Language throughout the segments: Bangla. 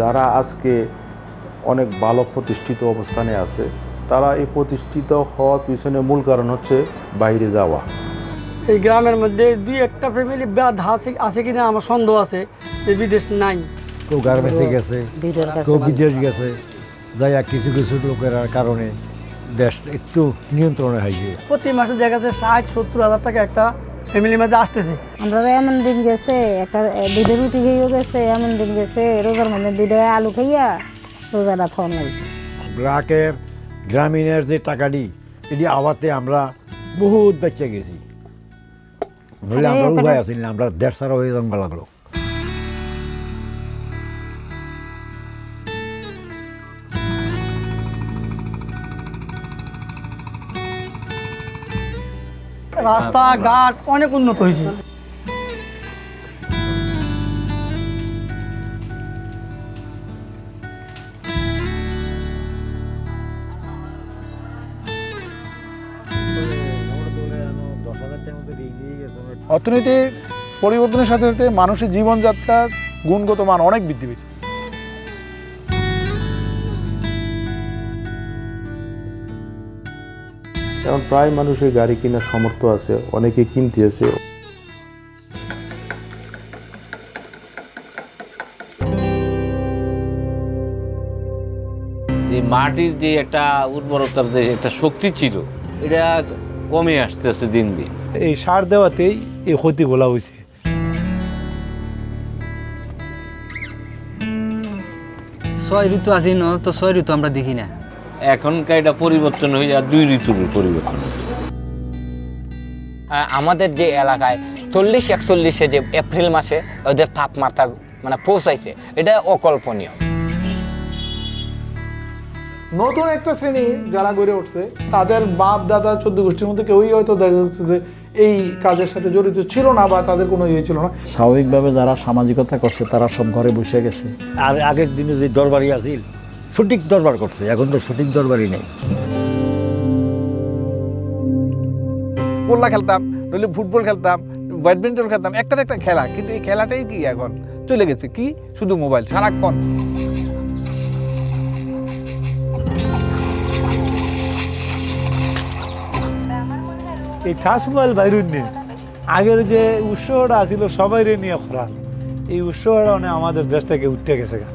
যারা আজকে অনেক ভালো প্রতিষ্ঠিত অবস্থানে আছে তারা এই প্রতিষ্ঠিত হওয়ার পিছনে মূল কারণ হচ্ছে বাইরে যাওয়া। এই গ্রামের মধ্যে দুই একটা ফ্যামিলি আছে আছে কিনা আমার সন্দেহ আছে যে বিদেশ নাই। কেউ গার্মেন্টসে গেছে কেউ বিদেশ গেছে। যাই কিছু কিছু লোকের কারণে দেশ একটু নিয়ন্ত্রণে হয়েছে প্রতি মাসে দেখা যাচ্ছে ষাট সত্তর হাজার টাকা একটা ফ্যামিলির মাঝে আসতেছে। আমরা এমন দিন গেছে একটা দুধে রুটি খেয়েও গেছে এমন দিন গেছে রোজার মধ্যে দুইটা আলু খাইয়া রোজাটা ফল লাগছে গ্রাহকের গ্রামীণের যে টাকাটি এটি আওয়াতে আমরা বহুত বেঁচে গেছি। নইলে আমরা উভয় আছি আমরা দেড় সারা হয়ে জন্ম লাগল রাস্তাঘাট অনেক উন্নত হয়েছে। অর্থনীতির পরিবর্তনের সাথে সাথে মানুষের জীবনযাত্রার গুণগত মান অনেক বৃদ্ধি পেয়েছে। এখন প্রায় মানুষের গাড়ি কেনার সামর্থ্য আছে অনেকে কিনতেছে যে মাটির যে একটা উর্বরতার যে একটা শক্তি ছিল এটা কমে আসতেছে দিন দিন। এই সার দেওয়াতেই এই ক্ষতিগুলা হয়েছে ছয় ঋতু আছে ন তো ছয় ঋতু আমরা দেখি না। এখনকার এটা পরিবর্তন হয়ে যায় দুই ঋতুর পরিবর্তন। আমাদের যে এলাকায় চল্লিশ একচল্লিশে যে এপ্রিল মাসে ওদের তাপমাত্রা মানে পৌঁছাইছে এটা অকল্পনীয়। নতুন একটা শ্রেণি যারা গড়ে উঠছে তাদের বাপ দাদা চোদ্দ গোষ্ঠীর মধ্যে কেউই হয়তো দেখা যাচ্ছে যে এই কাজের সাথে জড়িত ছিল না বা তাদের কোনো ইয়ে ছিল না। স্বাভাবিকভাবে যারা সামাজিকতা করছে তারা সব ঘরে বসে গেছে। আর আগের দিনে যে দরবারি আছিল সঠিক দরবার করছে এখন তো সঠিক দরবারই নেই। পোল্লা খেলতাম নইলে ফুটবল খেলতাম ব্যাডমিন্টন খেলতাম একটা একটা খেলা কিন্তু এই খেলাটাই কি এখন? চলে গেছে কি? শুধু মোবাইল সারাক্ষণ। এই ঠাস মোবাইল বাইরুন নিয়ে আগের যে উৎসবটা ছিল সবাই নিয়ে খরান এই উৎসবটা মানে আমাদের দেশ থেকে উঠতে গেছে গা।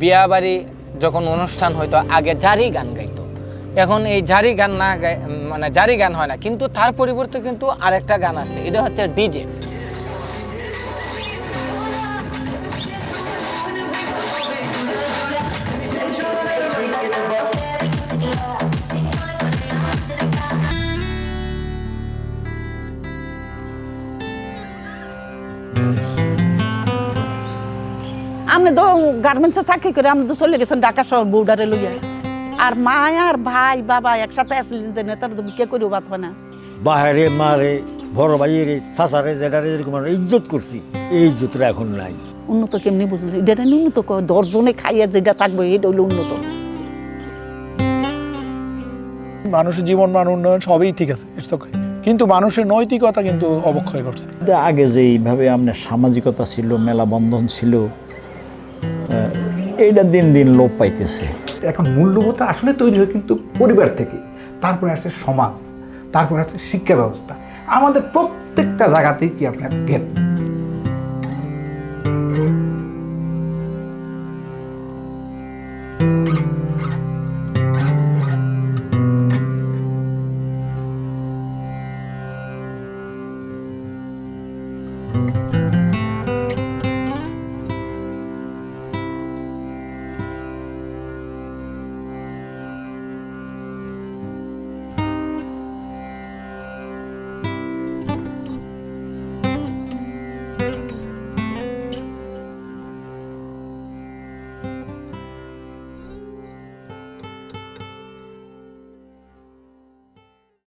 বিয়া বাড়ি যখন অনুষ্ঠান হইতো, আগে জারি গান গাইতো। এখন এই জারি গান না মানে জারি গান হয় না, কিন্তু তার পরিবর্তে কিন্তু আরেকটা গান আসছে। এটা হচ্ছে ডিজে। আপনি তো গার্মেন্টসে চাকরি করে আপনি তো চলে গেছেন ঢাকা শহর বৌডারে লইয়া। আর মা আর ভাই বাবা একসাথে আসলেন যে নেতার তুমি কে করিও বাঁচবে না? বাহারে মারে বড় ভাইয়েরে চাচারে জেডারে যেরকম ইজ্জত করছি। এই ইজ্জতটা এখন নাই। উন্নত কেমনি বুঝলি? এটা উন্নত কর দশজনে খাইয়া যেটা থাকবে এটা হলো উন্নত। মানুষের জীবন মান উন্নয়ন সবই ঠিক আছে ইটস ওকে কিন্তু মানুষের নৈতিকতা কিন্তু অবক্ষয় করছে। আগে যে এইভাবে আপনার সামাজিকতা ছিল মেলা বন্ধন ছিল এইটা দিন দিন লোপ পাইতেছে। এখন মূল্যবোধ আসলে তৈরি হয় কিন্তু পরিবার থেকে। তারপরে আসে সমাজ, তারপরে আসে শিক্ষা ব্যবস্থা। আমাদের প্রত্যেকটা জায়গাতেই কি আপনার জ্ঞান